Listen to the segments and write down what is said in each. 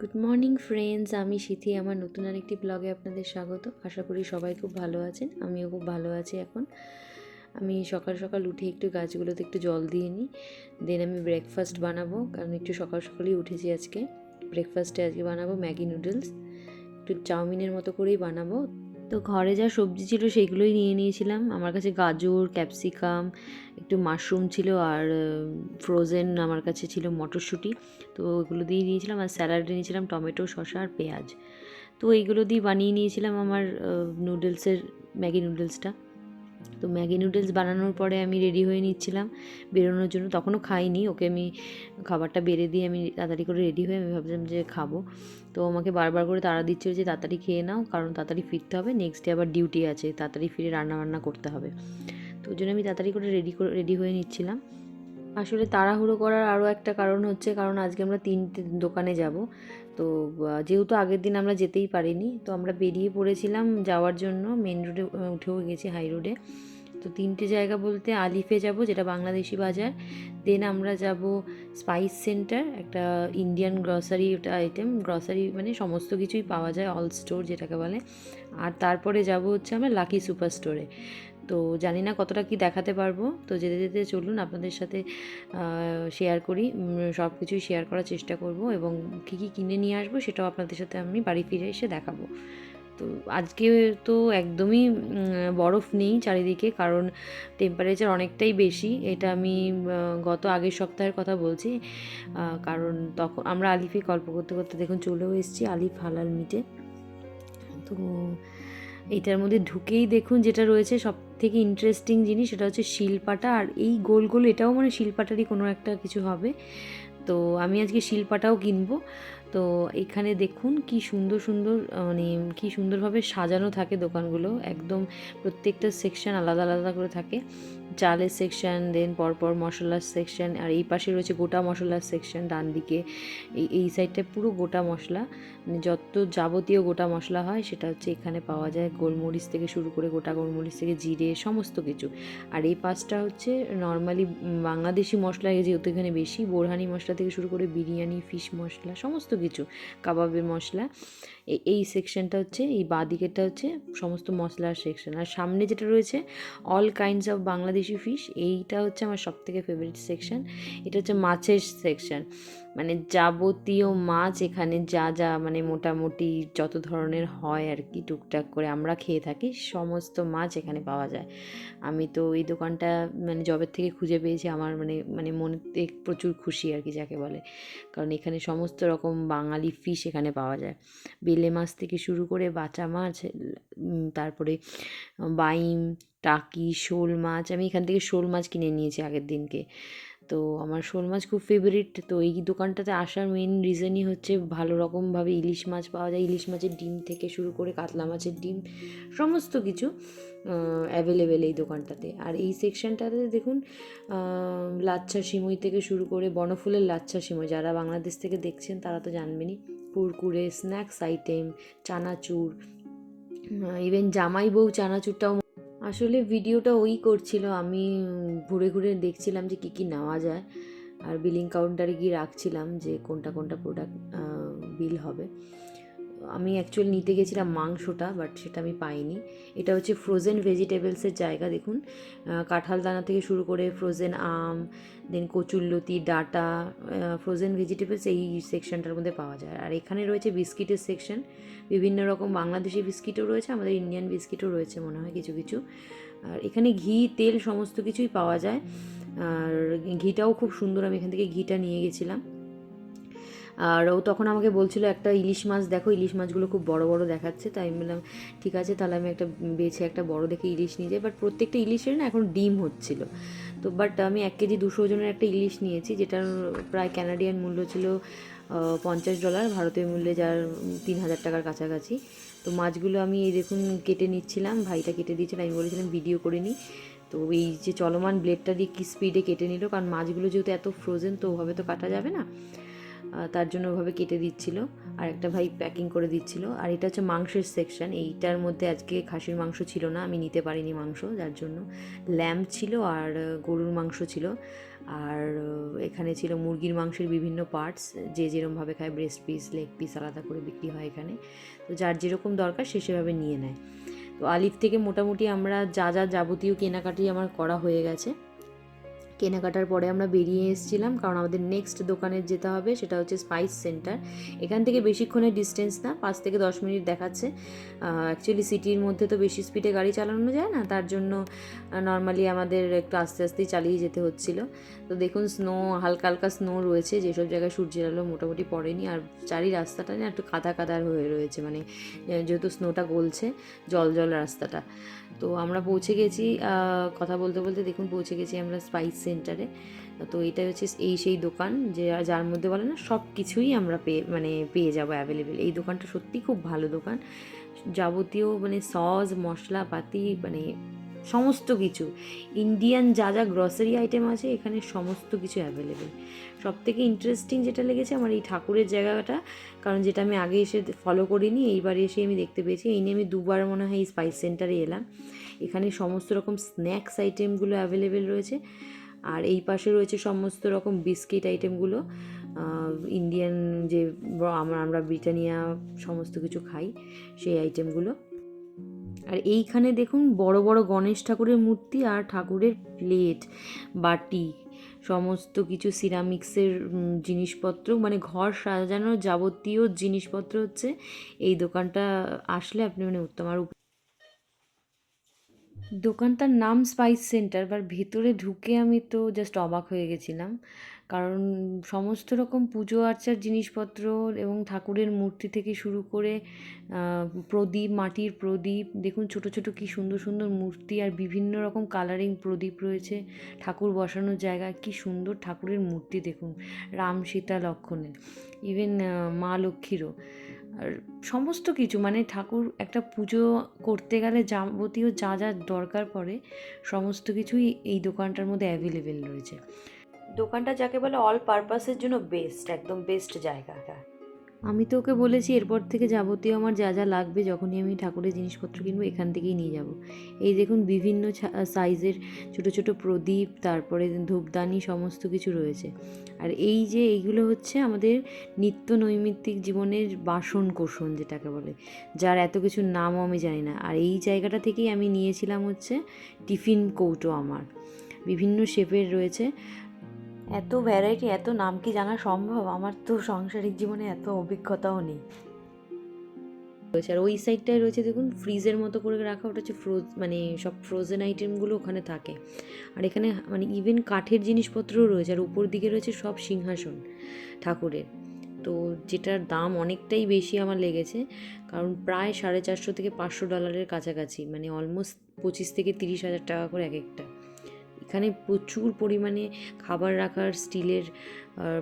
Good morning friends আমি সিথি, আমার নতুন আরেকটি ব্লগে আপনাদের স্বাগত। আশা করি সবাই খুব ভালো আছেন। আমিও খুব ভালো আছি এখন। আমি সকাল সকাল উঠে একটু গাছগুলোতে একটু জল দিয়ে নিই। দেন আমি ব্রেকফাস্ট বানাবো। কারণ একটু সকাল সকালই উঠেছি আজকে। ব্রেকফাস্টে আজকে বানাবো ম্যাগি নুডলস একটু চাউমিনের মতো করেই বানাবো। তো ঘরে যা সবজি ছিল সেইগুলোই নিয়ে নিয়েছিলাম। আমার কাছে গাজর, ক্যাপসিকাম, একটু মাশরুম ছিল আর ফ্রোজেন আমার কাছে ছিল মটরশুঁটি। তো ওগুলো দিয়ে নিয়েছিলাম আর স্যালাড নিয়েছিলাম টমেটো, শসা আর পেঁয়াজ। তো এইগুলো দিয়ে বানিয়ে নিয়েছিলাম আমার নুডলসের ম্যাগি নুডলসটা তো ম্যাগি নুডলস বানানোর পরে আমি রেডি হয়ে নিচ্ছিলাম। বেরোনোর জন্য তখনও খাইনি, ওকে আমি খাবারটা বেড়ে দিয়ে আমি তাড়াতাড়ি করে রেডি হয়ে আমি ভাবছিলাম যে খাব। তো আমাকে বারবার করে তাড়া দিচ্ছিল যে তাড়াতাড়ি খেয়ে নাও, কারণ তাড়াতাড়ি ফিরতে হবে নেক্সট ডে আবার ডিউটি আছে, তাড়াতাড়ি ফিরে রান্না বান্না করতে হবে। তো ওই জন্য আমি তাড়াতাড়ি করে রেডি করে রেডি হয়ে নিচ্ছিলাম। আসলে তাড়াহুড়ো করার আরও একটা কারণ হচ্ছে, কারণ আজকে আমরা তিনটে দোকানে যাব। তো যেহেতু আগের দিন আমরা যেতেই পারিনি, তো আমরা বেরিয়ে পড়েছিলাম যাওয়ার জন্য মেন রোডে উঠেও গেছি হাই রোডে তো তিনটে জায়গা বলতে আলিফে যাব, যেটা বাংলাদেশি বাজার। দেন আমরা যাব স্পাইস সেন্টার একটা ইন্ডিয়ান গ্রসারি ওটা আইটেম গ্রসারি মানে সমস্ত কিছুই পাওয়া যায় অল স্টোর যেটাকে বলে। আর তারপরে যাব হচ্ছে আমরা লাকি সুপার স্টোরে তো জানি না কতটা কি দেখাতে পারব। তো যেতে যেতে চলুন আপনাদের সাথে শেয়ার করি। সব কিছুই শেয়ার করার চেষ্টা করব এবং কী কী কিনে নিয়ে আসব সেটাও আপনাদের সাথে আমি বাড়ি ফিরে এসে দেখাবো। তো আজকে তো একদমই বরফ নেই চারিদিকে কারণ টেম্পারেচার অনেকটাই বেশি। এটা আমি গত আগের সপ্তাহের কথা বলছি। কারণ তখন আমরা আলিফে গল্প করতে করতে দেখুন চলেও এসেছি আলিফ হালাল মিটে তো এটার মধ্যে ঢুকেই দেখুন যেটা রয়েছে সব থেকে ইন্টারেস্টিং জিনিস সেটা হচ্ছে শিলপাটা, আর এই গোল গোল এটাও মানে শিলপাটারই কোনো একটা কিছু হবে। তো আমি আজকে শিলপাটাও কিনবো। তো এখানে দেখুন কি সুন্দর সুন্দর মানে কি সুন্দরভাবে সাজানো থাকে দোকানগুলো। একদম প্রত্যেকটা সেকশন আলাদা আলাদা করে থাকে। চালের সেকশন দেন পরপর মশলার সেকশন আর এই পাশে রয়েছে গোটা মশলার সেকশন ডান দিকে। এই এই সাইডটা পুরো গোটা মশলা মানে যত যাবতীয় গোটা মশলা হয়, সেটা হচ্ছে এখানে পাওয়া যায় গোলমরিচ থেকে শুরু করে গোটা গোলমরিচ থেকে জিরে, সমস্ত কিছু। আর এই পাশটা হচ্ছে নর্মালি বাংলাদেশি মশলা যেহেতু এখানে বেশি, বোরহানি মশলা থেকে শুরু করে বিরিয়ানি ফিশ মশলা, সমস্ত কিছু, কাবাবের মশলা এই সেকশনটা হচ্ছে, এই বাঁ দিকেরটা হচ্ছে সমস্ত মশলার সেকশন আর সামনে যেটা রয়েছে all kinds of Bangladeshi fish এইটা হচ্ছে আমার সব থেকে ফেভারিট সেকশন এটা হচ্ছে মাছের সেকশন মানে যাবতীয় মাছ এখানে যা যা মানে মোটামুটি যত ধরনের হয় আর কি টুকটাক করে আমরা খেয়ে থাকি, সমস্ত মাছ এখানে পাওয়া যায়। আমি তো এই দোকানটা মানে জবের থেকে খুঁজে পেয়েছি, আমার মানে মানে মনেতে প্রচুর খুশি আর কি যাকে বলে। কারণ এখানে সমস্ত রকম বাঙালি ফিশ এখানে পাওয়া যায়। বেলে মাছ থেকে শুরু করে বাটা মাছ তারপরে বাইম, টাকি, শোল মাছ, আমি এখান থেকে শোল মাছ কিনে নিয়েছি আগের দিনকে। তো আমার শোল মাছ খুব ফেভারিট তো এই দোকানটাতে আসার মেন রিজনই হচ্ছে ভালো রকমভাবে ইলিশ মাছ পাওয়া যায়। ইলিশ মাছের ডিম থেকে শুরু করে কাতলা মাছের ডিম, সমস্ত কিছু অ্যাভেলেবেল এই দোকানটাতে। আর এই সেকশনটাতে দেখুন লাচ্ছা সিমই থেকে শুরু করে বনফুলের লাচ্ছা সিমই, যারা বাংলাদেশ থেকে দেখছেন তারা তো জানবেনই। কুরকুরে স্ন্যাক্স আইটেম চানাচুর ইভেন জামাই বউ চানাচুরটাও আসলে ভিডিওটা ওই করছিল, আমি ঘুরে ঘুরে দেখছিলাম যে কী কী নেওয়া যায়। আর বিলিং কাউন্টারে গিয়ে রাখছিলাম যে কোনটা কোনটা প্রোডাক্ট বিল হবে। আমি অ্যাকচুয়ালি নিতে গেছিলাম মাংসটা বাট সেটা আমি পাইনি। এটা হচ্ছে ফ্রোজেন ভেজিটেবলসের জায়গা, দেখুন। কাঁঠাল দানা থেকে শুরু করে ফ্রোজেন আম দেন কচুরলতি, ডাটা ফ্রোজেন ভেজিটেবলস এই সেকশনটার মধ্যে পাওয়া যায়। আর এখানে রয়েছে বিস্কিটের সেকশন বিভিন্ন রকম বাংলাদেশি বিস্কিটও রয়েছে, আমাদের ইন্ডিয়ান বিস্কিটও রয়েছে মনে হয় কিছু কিছু। আর এখানে ঘি, তেল সমস্ত কিছুই পাওয়া যায়। আর ঘিটাও খুব সুন্দর, আমি এখান থেকে ঘিটা নিয়ে গেছিলাম। আর ও তখন আমাকে বলছিল, একটা ইলিশ মাছ দেখো, ইলিশ মাছগুলো খুব বড় বড় দেখাচ্ছে। তাই আমি বললাম, ঠিক আছে, তাহলে আমি একটা বেছে একটা বড় দেখে ইলিশ নিয়ে যাই। বাট প্রত্যেকটা ইলিশের না এখন ডিম হচ্ছিল। তো বাট আমি এক কেজি দুশো ওজনের একটা ইলিশ নিয়েছি, যেটার প্রায় ক্যানাডিয়ান মূল্য ছিল পঞ্চাশ ডলার ভারতীয় মূল্যে যার তিন হাজার টাকার কাছাকাছি। তো মাছগুলো আমি এই দেখুন কেটে নিচ্ছিলাম, ভাইটা কেটে দিয়েছিল আমি বলেছিলাম ভিডিও করে নিই। তো এই যে চলমান ব্লেডটা দিয়ে কি স্পিডে কেটে নিল, কারণ মাছগুলো যেহেতু এত ফ্রোজেন তো ওভাবে তো কাটা যাবে না। তার জন্য ওভাবে কেটে দিচ্ছিল, আর একটা ভাই প্যাকিং করে দিচ্ছিল। আর এটা হচ্ছে মাংসের সেকশন এইটার মধ্যে আজকে খাসির মাংস ছিল না, আমি নিতে পারিনি মাংস, যার জন্য। ল্যাম্প ছিল আর গরুর মাংস ছিল। আর এখানে ছিল মুরগির মাংসের বিভিন্ন পার্টস যে যেরমভাবে খায় ব্রেস্ট পিস লেগ পিস আলাদা করে বিক্রি হয় এখানে। তো যার যেরকম দরকার, সে সেভাবে নিয়ে নেয়। তো আলিফ থেকে মোটামুটি আমরা যা যা যাবতীয় কেনাকাটি আমার করা হয়ে গেছে। কেনাকাটার পরে আমরা বেরিয়ে এসেছিলাম, কারণ আমাদের নেক্সট দোকানে যেতে হবে, সেটা হচ্ছে স্পাইস সেন্টার এখান থেকে বেশিক্ষণের ডিস্টেন্স না, পাঁচ থেকে দশ মিনিট দেখাচ্ছে। অ্যাকচুয়ালি সিটির মধ্যে তো বেশি স্পিডে গাড়ি চালানো যায় না, তার জন্য নর্মালি আমাদের একটু আস্তে আস্তেই চালিয়ে যেতে হচ্ছিল। তো দেখুন স্নো হালকা হালকা স্নো রয়েছে, যেসব জায়গায় সূর্যের আলো মোটামুটি পড়েনি, আর চারি রাস্তাটা না একটু কাদা কাদার হয়ে রয়েছে মানে যেহেতু স্নোটা গলছে, জল জল রাস্তাটা। তো আমরা পৌঁছে গেছি কথা বলতে বলতে দেখুন পৌঁছে গেছি আমরা স্পাইস সেন্টারে তো এটা হচ্ছে এই সেই দোকান যে যার মধ্যে বলে না সব কিছুই আমরা পেয়ে মানে পেয়ে যাব অ্যাভেলেবেল এই দোকানটা সত্যি খুব ভালো দোকান। যাবতীয় মানে সস মশলাপাতি মানে সমস্ত কিছু। ইন্ডিয়ান যা যা গ্রসারি আইটেম আছে, এখানে সমস্ত কিছু অ্যাভেলেবেল সব থেকে ইন্টারেস্টিং যেটা লেগেছে আমার এই ঠাকুরের জায়গাটা, কারণ যেটা আমি আগে এসে ফলো করিনি, এইবার এসে আমি দেখতে পেয়েছি। এই নিয়ে আমি দুবার মনে হয় এই স্পাইস সেন্টারে এলাম। এখানে সমস্ত রকম স্ন্যাক্স আইটেমগুলো অ্যাভেলেবেল রয়েছে। আর এই পাশে রয়েছে সমস্ত রকম বিস্কিট আইটেমগুলো ইন্ডিয়ান যে আমরা আমরা ব্রিটানিয়া সমস্ত কিছু খাই, সেই আইটেমগুলো আর এইখানে দেখুন বড় বড় গণেশ ঠাকুরের মূর্তি আর ঠাকুরের প্লেট বাটি সমস্ত কিছু সিরামিক্সের জিনিসপত্র মানে ঘর সাজানোর যাবতীয় জিনিসপত্র হচ্ছে এই দোকানটা, আসলে আপনি মানে উত্তম আর দোকানটার নাম স্পাইস সেন্টার বাট ভেতরে ঢুকে আমি তো জাস্ট অবাক হয়ে গেছিলাম। কারণ সমস্ত রকম পুজো আর্চার জিনিসপত্র এবং ঠাকুরের মূর্তি থেকে শুরু করে প্রদীপ, মাটির প্রদীপ, দেখুন ছোট ছোট কি সুন্দর সুন্দর মূর্তি আর বিভিন্ন রকম কালারিং প্রদীপ রয়েছে, ঠাকুর বসানোর জায়গা কি সুন্দর ঠাকুরের মূর্তি দেখুন, রাম সীতা লক্ষণের ইভেন মা লক্ষ্মীরও। আর সমস্ত কিছু মানে ঠাকুর একটা পুজো করতে গেলে যাবতীয় যা যা দরকার পড়ে, সমস্ত কিছুই এই দোকানটার মধ্যে অ্যাভেলেবেল রয়েছে। দোকানটা যাকে বলে অল পারপাসের জন্য বেস্ট একদম বেস্ট জায়গা আমি তো ওকে বলেছি, এরপর থেকে যাবতীয় আমার যা যা লাগবে যখনই আমি ঠাকুরের জিনিসপত্র কিনবো, এখান থেকেই নিয়ে যাব। এই দেখুন, বিভিন্ন সাইজের ছোট ছোট প্রদীপ, তারপরে ধূপদানি সমস্ত কিছু রয়েছে। আর এই যে এইগুলো হচ্ছে আমাদের নিত্য নৈমিত্তিক জীবনের বাসন কোষণ যেটাকে বলে, যার এত কিছুর নামও আমি জানি না। আর এই জায়গাটা থেকেই আমি নিয়েছিলাম হচ্ছে টিফিন কৌটো আমার। বিভিন্ন শেপের রয়েছে। এত ভ্যারাইটি এত নাম কি জানা সম্ভব? আমার তো সাংসারিক জীবনে এত অভিজ্ঞতাও নেই। আর ওই সাইডটায় রয়েছে, দেখুন ফ্রিজের মতো করে রাখা, ওটা হচ্ছে ফ্রোজ মানে সব ফ্রোজেন আইটেমগুলো ওখানে থাকে। আর এখানে মানে ইভেন কাঠের জিনিসপত্রও রয়েছে, আর উপর দিকে রয়েছে সব সিংহাসন ঠাকুরের। তো যেটার দাম অনেকটাই বেশি আমার লেগেছে, কারণ প্রায় সাড়ে চারশো থেকে পাঁচশো ডলারের কাছাকাছি মানে অলমোস্ট পঁচিশ থেকে তিরিশ হাজার টাকা করে এক একটা। এখানে প্রচুর পরিমাণে খাবার রাখার স্টিলের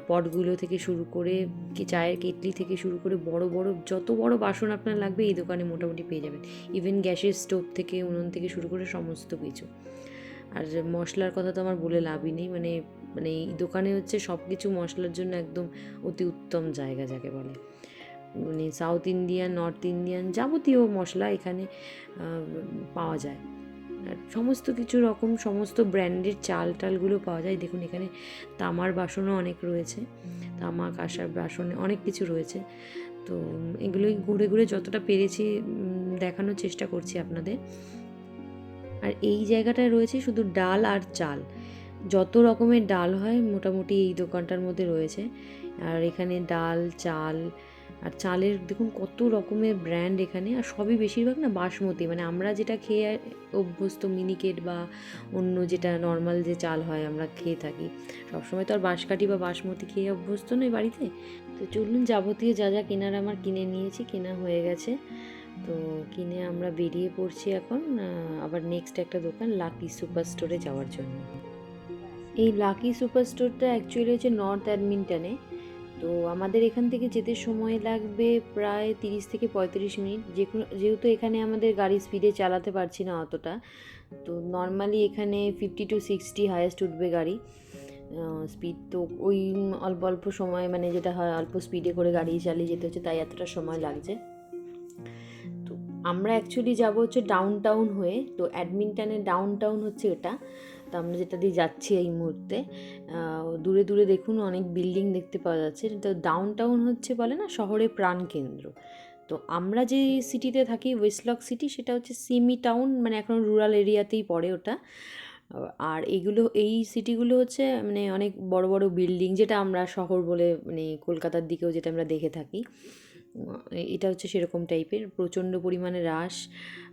পটগুলো থেকে শুরু করে, কি চায়ের কেটলি থেকে শুরু করে বড় বড়, যত বড় বাসন আপনার লাগবে এই দোকানে মোটামুটি পেয়ে যাবেন। ইভেন গ্যাসের স্টোভ থেকে, উনুন থেকে শুরু করে সমস্ত কিছু। আর মশলার কথা তো আমার বলে লাভই নেই মানে মানে এই দোকানে হচ্ছে সব কিছু মশলার জন্য একদম অতি উত্তম জায়গা যাকে বলে। মানে সাউথ ইন্ডিয়ান নর্থ ইন্ডিয়ান যাবতীয় মশলা এখানে পাওয়া যায়। সমস্ত কিছু রকম, সমস্ত ব্র্যান্ডের চাল টালগুলো পাওয়া যায়। দেখুন, এখানে তামার বাসনও অনেক রয়েছে। তামা কাঁসার বাসনে অনেক কিছু রয়েছে। তো এগুলোই ঘুরে ঘুরে যতটা পেরেছি দেখানোর চেষ্টা করছি আপনাদের। আর এই জায়গাটায় রয়েছে শুধু ডাল আর চাল। যত রকমের ডাল হয়, মোটামুটি এই দোকানটার মধ্যে রয়েছে। আর এখানে ডাল, চাল আর চালের দেখুন কত রকমের ব্র্যান্ড এখানে, আর সবই বেশিরভাগ না বাসমতি। মানে আমরা যেটা খেয়ে অভ্যস্ত মিনিকেট বা অন্য যেটা নর্মাল যে চাল হয় আমরা খেয়ে থাকি। সবসময় তো আর বাঁশকাঠি বা বাসমতি খেয়ে অভ্যস্ত নয় বাড়িতে। তো চলুন যাবতীয় যা যা কেনার আমার কিনে নিয়েছি, কেনা হয়ে গেছে। তো কিনে আমরা বেরিয়ে পড়ছি এখন আবার নেক্সট একটা দোকান লাকি সুপার স্টোরে যাওয়ার জন্য। এই লাকি সুপার স্টোরটা অ্যাকচুয়ালি হচ্ছে নর্থ অ্যাডমিন্টনে তো আমাদের এখান থেকে যেতে সময় লাগবে প্রায় তিরিশ থেকে পঁয়ত্রিশ মিনিট। যে যেহেতু এখানে আমাদের গাড়ি স্পিডে চালাতে পারছি না অতটা, তো নর্মালি এখানে ফিফটি টু সিক্সটি হায়েস্ট উঠবে গাড়ি। স্পিড তো ওই অল্প অল্প সময় মানে যেটা হয়, অল্প স্পিডে করে গাড়ি চালিয়ে যেতে হচ্ছে, তাই এতটা সময় লাগছে। তো আমরা অ্যাকচুয়ালি যাব হচ্ছে ডাউন টাউন হয়ে, তো অ্যাডমিন্টনের ডাউন টাউন হচ্ছে এটা। তো আমরা যেটা দিয়ে যাচ্ছি এই মুহূর্তে দূরে দূরে দেখুন অনেক বিল্ডিং দেখতে পাওয়া যাচ্ছে। তো ডাউন টাউন হচ্ছে বলে না শহরের প্রাণকেন্দ্র তো আমরা যে সিটিতে থাকি ওয়েস্টলক সিটি সেটা হচ্ছে সিমি টাউন মানে এখন রুরাল এরিয়াতেই পড়ে ওটা। আর এগুলো, এই সিটিগুলো হচ্ছে মানে অনেক বড় বড় বিল্ডিং যেটা আমরা শহর বলে মানে কলকাতার দিকেও যেটা আমরা দেখে থাকি। এটা হচ্ছে সেরকম টাইপের। প্রচণ্ড পরিমাণে রাশ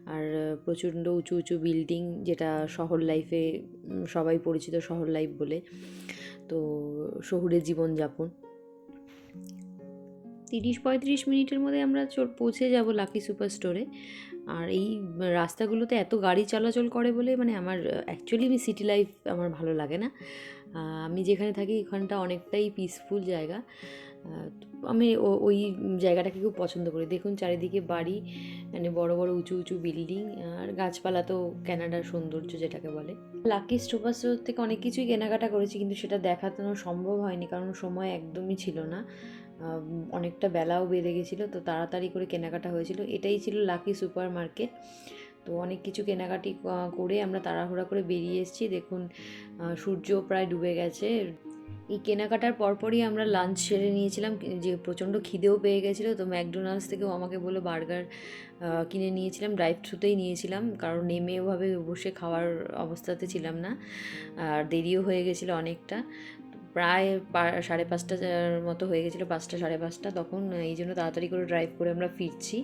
আর প্রচণ্ড উঁচু উঁচু বিল্ডিং যেটা শহর লাইফে সবাই পরিচিত শহর লাইফ বলে। তো, শহুরে জীবনযাপন। তিরিশ পঁয়ত্রিশ মিনিটের মধ্যে আমরা পৌঁছে যাব লাকি সুপার স্টোরে আর এই রাস্তাগুলোতে এত গাড়ি চলাচল করে বলে মানে আমার অ্যাকচুয়ালি আমি সিটি লাইফ আমার ভালো লাগে না। আমি যেখানে থাকি এখানটা অনেকটাই পিসফুল জায়গা। আমি ওই জায়গাটাকে খুব পছন্দ করি। দেখুন চারিদিকে বাড়ি মানে বড় বড়, উঁচু উঁচু বিল্ডিং, আর গাছপালা তো ক্যানাডার সৌন্দর্য যেটাকে বলে। লাকি সুপার স্টোর থেকে অনেক কিছুই কেনাকাটা করেছি, কিন্তু সেটা দেখানো সম্ভব হয়নি, কারণ সময় একদমই ছিল না। অনেকটা বেলাও বেড়ে গেছিল, তো তাড়াতাড়ি করে কেনাকাটা হয়েছিল। এটাই ছিল লাকি সুপার মার্কেট তো অনেক কিছু কেনাকাটি করে আমরা তাড়াহুড়া করে বেরিয়ে এসেছি। দেখুন সূর্য প্রায় ডুবে গেছে। এই কেনাকাটার পরপরই আমরা লাঞ্চ সেরে নিয়েছিলাম যে প্রচণ্ড খিদেও পেয়ে গেছিল, তো ম্যাকডোনাল্ডস থেকেও আমাকে বলে বার্গার কিনে নিয়েছিলাম ড্রাইভ থ্রুতেই নিয়েছিলাম, কারণ নেমে ওভাবে বসে খাওয়ার অবস্থাতে ছিলাম না, আর দেরিও হয়ে গেছিল অনেকটা, প্রায় সাড়ে পাঁচটার মতো হয়ে গেছিল, পাঁচটা সাড়ে পাঁচটা, তখন এই জন্য তাড়াতাড়ি করে ড্রাইভ করে আমরা ফিরছি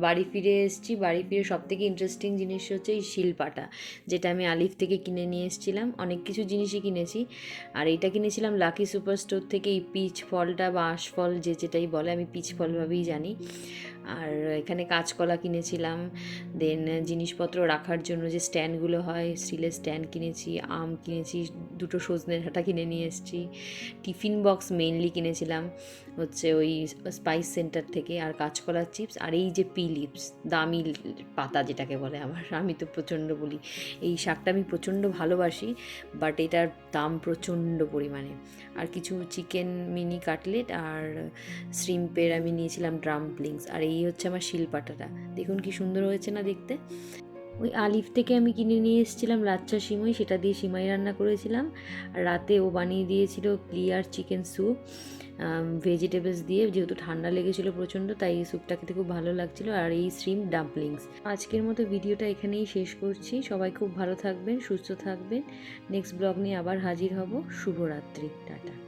বাড়ি ফিরে এসেছি। বাড়ি ফিরে সব থেকে ইন্টারেস্টিং জিনিস হচ্ছে এই শিলপাটা, যেটা আমি আলিফ থেকে কিনে নিয়ে এসেছিলাম। অনেক কিছু জিনিসই কিনেছি। আর এটা কিনেছিলাম লাকি সুপার স্টোর থেকে এই পিচ ফলটা বা আঁশফল যে যেটাই বলে, আমি পিচ ফল ভাবেই জানি। আর এখানে কাঁচকলা কিনেছিলাম। দেন জিনিসপত্র রাখার জন্য যে স্ট্যান্ডগুলো হয় স্টিলের স্ট্যান্ড কিনেছি, আম কিনেছি, দুটো সজনে হাঁটা কিনে নিয়ে এসেছি। টিফিন বক্স মেইনলি কিনেছিলাম, হচ্ছে ওই স্পাইস সেন্টার থেকে, আর কাঁচকলার চিপস আর এই যে পি লিপস দামি পাতা যেটাকে বলে আমার, আমি তো প্রচণ্ড বলি। এই শাকটা আমি প্রচণ্ড ভালোবাসি বাট এটার দাম প্রচণ্ড পরিমাণে। আর কিছু চিকেন মিনি কাটলেট আর শ্রিম্পের আমি নিয়েছিলাম ড্রামপ্লিংস আর এই হচ্ছে আমার শিলপাটাটা। দেখুন কি সুন্দর হয়েছে না দেখতে? ওই আলিফ থেকে আমি কিনে নিয়ে এসেছিলাম লাচ্চা সিমই, সেটা দিয়ে সিমাই রান্না করেছিলাম। আর রাতে ও বানিয়ে দিয়েছিল ক্লিয়ার চিকেন স্যুপ ভেজিটেবলস দিয়ে যেহেতু ঠান্ডা লেগেছিলো প্রচণ্ড, তাই এই স্যুপটা খেতে খুব ভালো লাগছিল আর এই শ্রিম ডাম্পলিংস আজকের মতো ভিডিওটা এখানেই শেষ করছি। সবাই খুব ভালো থাকবেন, সুস্থ থাকবেন। নেক্সট ব্লগ নিয়ে আবার হাজির হব। শুভরাত্রি। টাটা।